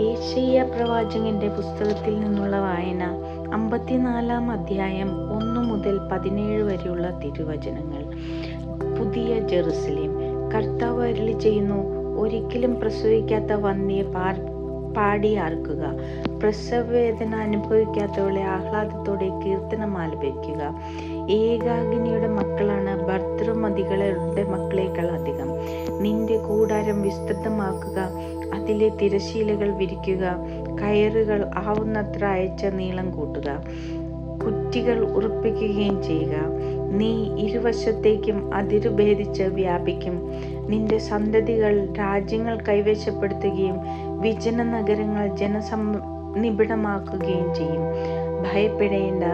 Asia പ്രവാചകന്റെ പുസ്തകത്തിൽ നിന്നുള്ള വായന അമ്പത്തിനാലാം അധ്യായം ഒന്നു മുതൽ പതിനേഴ് വരെയുള്ള തിരുവചനങ്ങൾ. പുതിയ ജെറുസലേം. കർത്താവ് അരുളി ചെയ്യുന്നു ഒരിക്കലും പ്രസവിക്കാത്ത വന്നിയെ പാർ പാടിയാർക്കുക. പ്രസവവേദന അനുഭവിക്കാത്തവളെ ആഹ്ലാദത്തോടെ ആലപിക്കുക. ഏകാഗ്നിയുടെ മക്കളാണ് ഭർത്തൃമതികളുടെ മക്കളേക്കാൾ അധികം. നിന്റെ കൂടാരം വിസ്തൃതമാക്കുക അതിലെ തിരശീലകൾ വിരിക്കുക കയറുകൾ ആവുന്നത്ര അയച്ച നീളം കൂട്ടുക കുറ്റികൾ ഉറപ്പിക്കുകയും ചെയ്യുക. നീ ഇരുവശത്തേക്കും അതിരുഭേദിച്ച് വ്യാപിക്കും. നിന്റെ സന്തതികൾ രാജ്യങ്ങൾ കൈവശപ്പെടുത്തുകയും വിജന നഗരങ്ങൾ ജനസം നിബിഡമാക്കുകയും ചെയ്യും. ഭയപ്പെടേണ്ട.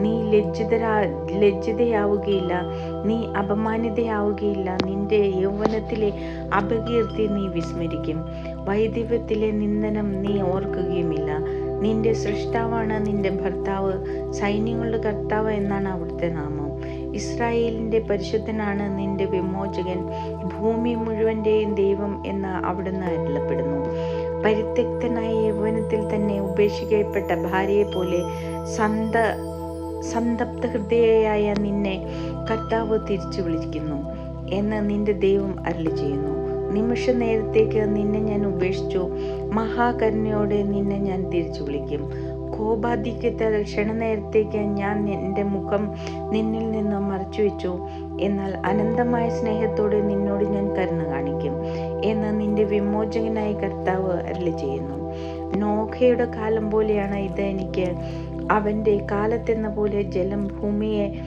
നീ ലജ്ജിതരാ ലജ്ജിതയാവുകയില്ല. നീ അപമാനിതയാവുകയില്ല. നിന്റെ യൗവനത്തിലെ അപകീർത്തി നീ വിസ്മരിക്കും. വൈദിവ്യത്തിലെ നിന്ദനം നീ ഓർക്കുകയുമില്ല. നിന്റെ സൃഷ്ടാവാണ് നിന്റെ ഭർത്താവ്. സൈന്യങ്ങളുടെ കർത്താവ് എന്നാണ് അവിടുത്തെ നാമം. ഇസ്രായേലിന്റെ പരിശുദ്ധനാണ് നിന്റെ വിമോചകൻ. ഭൂമി മുഴുവന്റെയും ദൈവം എന്ന് അവിടുന്ന് അരുളപ്പെടുന്നു. പരിത്യക്തനായ യൗവനത്തിൽ തന്നെ ഉപേക്ഷിക്കപ്പെട്ട ഭാര്യയെ പോലെ സന്ത സന്തപ്ത ഹൃദയയായ നിന്നെ കർത്താവ് തിരിച്ചു വിളിക്കുന്നു എന്ന് നിന്റെ ദൈവം അരളി ചെയ്യുന്നു. നിമിഷ നേരത്തേക്ക് നിന്നെ ഞാൻ ഉപേക്ഷിച്ചു. മഹാകരുണയോടെ നിന്നെ ഞാൻ തിരിച്ചു വിളിക്കും. കോപാധിക്യത്താൽ ക്ഷണനേരത്തേക്ക് ഞാൻ എന്റെ മുഖം നിന്നിൽ നിന്ന് മറച്ചു വെച്ചു എന്നാൽ അനന്തമായ സ്നേഹത്തോടെ നിന്നോട് ഞാൻ കരുണ കാണിക്കും. എന്ന് നിന്റെ വിമോചകനായ കർത്താവ് അരളി ചെയ്യുന്നു. നോഖയുടെ കാലം പോലെയാണ് ഇത് എനിക്ക്. അവന്റെ കാലത്തെന്ന പോലെ ജലം ഭൂമിയെ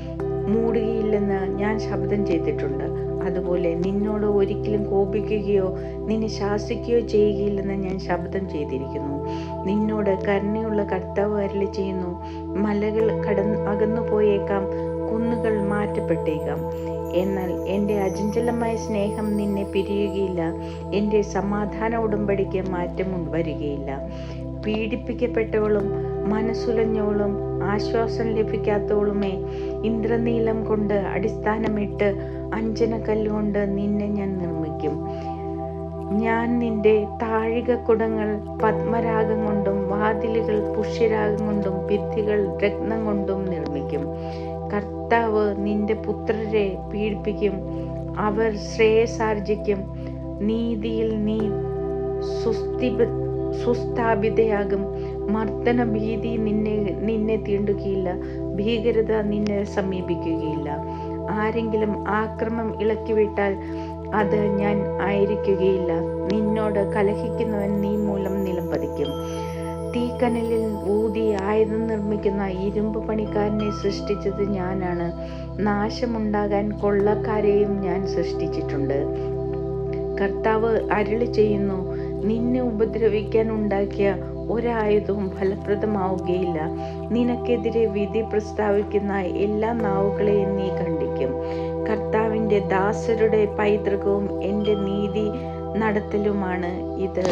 മൂടുകയില്ലെന്ന് ഞാൻ ശബ്ദം ചെയ്തിട്ടുണ്ട്. അതുപോലെ നിന്നോട് ഒരിക്കലും കോപിക്കുകയോ നിന്നെ ശാസിക്കുകയോ ചെയ്യുകയില്ലെന്ന് ഞാൻ ശബ്ദം ചെയ്തിരിക്കുന്നു. നിന്നോട് കരുണയുള്ള കർത്താവ് അരളി ചെയ്യുന്നു. മലകൾ കടന്ന് അകന്നു പോയേക്കാം കുന്നുകൾ മാറ്റപ്പെട്ടേക്കാം. എന്നാൽ എന്റെ അചഞ്ചലമായ സ്നേഹം നിന്നെ പിരിയുകയില്ല. എന്റെ സമാധാന ഉടമ്പടിക്ക് മാറ്റം വരികയില്ല. പീഡിപ്പിക്കപ്പെട്ടവളും മനസ്സുലഞ്ഞവളും ആശ്വാസം ലഭിക്കാത്തവളുമേ ഇന്ദ്രനീലം കൊണ്ട് അടിസ്ഥാനമിട്ട് അഞ്ജനക്കല്ലുകൊണ്ട് നിന്നെ ഞാൻ നിർമ്മിക്കും. ഞാൻ നിന്റെ താഴികക്കുടങ്ങൾ പത്മരാഗം കൊണ്ടും വാതിലുകൾ പുഷ്യരാഗം കൊണ്ടും ഭിത്തികൾ രത്നം കൊണ്ടും നിർമ്മിക്കും. കർത്താവ് നിന്റെ പുത്രരെ പീഡിപ്പിക്കും. അവർ ശ്രേയസാർജിക്കും നീതിയിൽ നീ സുസ്ഥി സുസ്ഥാപിതയാകും. മർദ്ദന ഭീതി നിന്നെ നിന്നെ തീണ്ടുകയില്ല. ഭീകരത നിന്നെ സമീപിക്കുകയില്ല. ആരെങ്കിലും ആക്രമം ഇളക്കിവിട്ടാൽ അത് ഞാൻ ആയിരിക്കുകയില്ല. നിന്നോട് കലഹിക്കുന്നവൻ നീ മൂലം നിലം പതിക്കും തീക്കനലിൽ ഊതി ആയുധം നിർമ്മിക്കുന്ന ഇരുമ്പ് പണിക്കാരനെ സൃഷ്ടിച്ചത് ഞാനാണ്. നാശമുണ്ടാകാൻ കൊള്ളക്കാരെയും ഞാൻ സൃഷ്ടിച്ചിട്ടുണ്ട്. കർത്താവ് അരുളി ചെയ്യുന്നു നിന്നെ ഉപദ്രവിക്കാൻ ഉണ്ടാക്കിയ ഒരായുധവും ഫലപ്രദമാവുകയില്ല. നിനക്കെതിരെ വിധി പ്രസ്താവിക്കുന്ന എല്ലാ നാവുകളെയും നീ കണ്ടിക്കും. കർത്താവിന്റെ ദാസരുടെ പൈതൃകവും എന്റെ നീതി നടത്തലുമാണ് ഇത്.